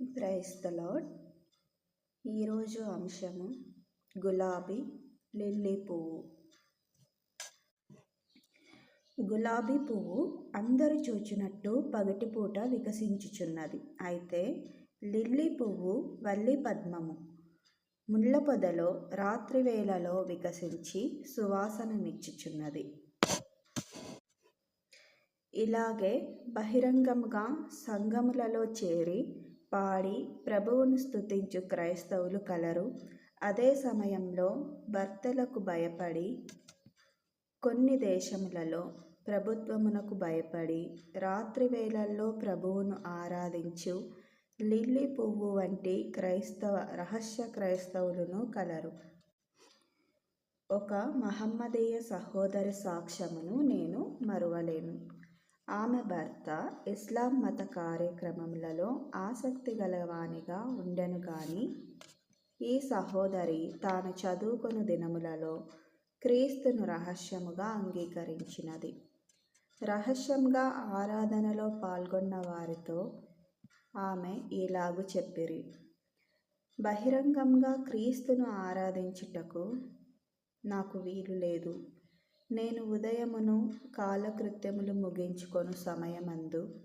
క్రైస్తలాడ్ ఈరోజు అంశము గులాబీ లిల్లీ పువ్వు. గులాబీ పువ్వు అందరు చూచినట్టు పగటిపూట వికసించుచున్నది. అయితే లిల్లీ పువ్వు వల్లి పద్మము. ముళ్ళ పొదలో రాత్రి వేళలో వికసించి సువాసననిచ్చుచున్నది. ఇలాగే బహిరంగముగా సంఘములలో చేరి పాడి ప్రభువును స్తుతించు క్రైస్తవులు కలరు. అదే సమయంలో భర్తలకు భయపడి కొన్ని దేశములలో ప్రభుత్వమునకు భయపడి రాత్రి వేళల్లో ప్రభువును ఆరాధించు లిల్లీ పువ్వు వంటి క్రైస్తవ రహస్య క్రైస్తవులను కలరు. ఒక మహమ్మదీయ సహోదరి సాక్ష్యమును నేను మరువలేను. ఆమె భర్త ఇస్లాం మత కార్యక్రమములలో ఆసక్తి గలవానిగా ఉండెను కానీ ఈ సహోదరి తాను చదువుకుని దినములలో క్రీస్తును రహస్యముగా అంగీకరించినది. రహస్యంగా ఆరాధనలో పాల్గొన్న వారితో ఆమె ఇలాగు చెప్పిరి. బహిరంగంగా క్రీస్తును ఆరాధించుటకు నాకు వీలు లేదు. నేను ఉదయమును కాలకృత్యములు ముగించుకొను సమయమందు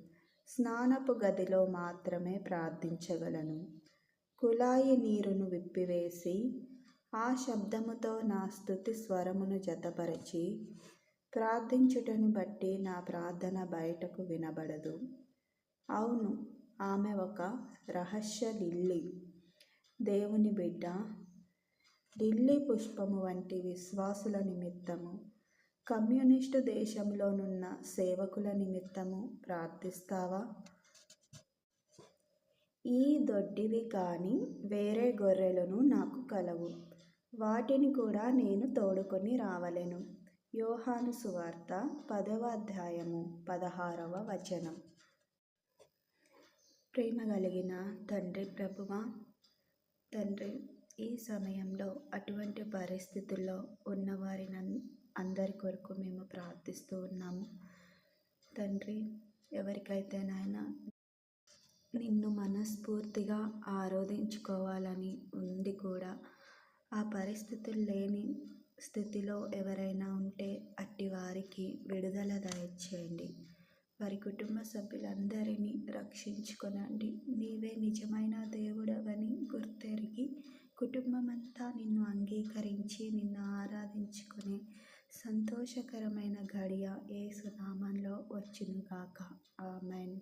స్నానపు గదిలో మాత్రమే ప్రార్థించగలను. కుళాయి నీరును విప్పివేసి ఆ శబ్దముతో నా స్థుతి స్వరమును జతపరచి ప్రార్థించుటను బట్టి నా ప్రార్థన బయటకు వినబడదు. అవును ఆమె ఒక రహస్య లిల్లీ. దేవుని బిడ్డ ఢిల్లీ పుష్పము వంటి విశ్వాసుల నిమిత్తము కమ్యూనిస్టు దేశంలోనున్న సేవకుల నిమిత్తము ప్రార్థిస్తావా? ఈ దొడ్డివి కానీ వేరే గొర్రెలను నాకు కలవు. వాటిని కూడా నేను తోడుకొని రావలెను. యోహాను సువార్త పదవ అధ్యాయము పదహారవ వచనం. ప్రేమ కలిగిన తండ్రి ప్రభువ తండ్రి ఈ సమయంలో అటువంటి పరిస్థితుల్లో ఉన్నవారిని అందరి కొరకు మేము ప్రార్థిస్తూ ఉన్నాము. తండ్రి ఎవరికైతే నాయన నిన్ను మనస్ఫూర్తిగా ఆరాధించుకోవాలని ఉండి కూడా ఆ పరిస్థితులు లేని స్థితిలో ఎవరైనా ఉంటే అట్టి వారికి విడుదల దయచేయండి. వారి కుటుంబ సభ్యులందరినీ రక్షించుకొనండి. నీవే నిజమైన దేవుడవని గుర్తెరిగి కుటుంబమంతా నిన్ను అంగీకరించి నిన్ను ఆరాధించుకునే సంతోషకరమైన ఘడియ ఏసునామంలో వచ్చునుగాక. ఆమెన్.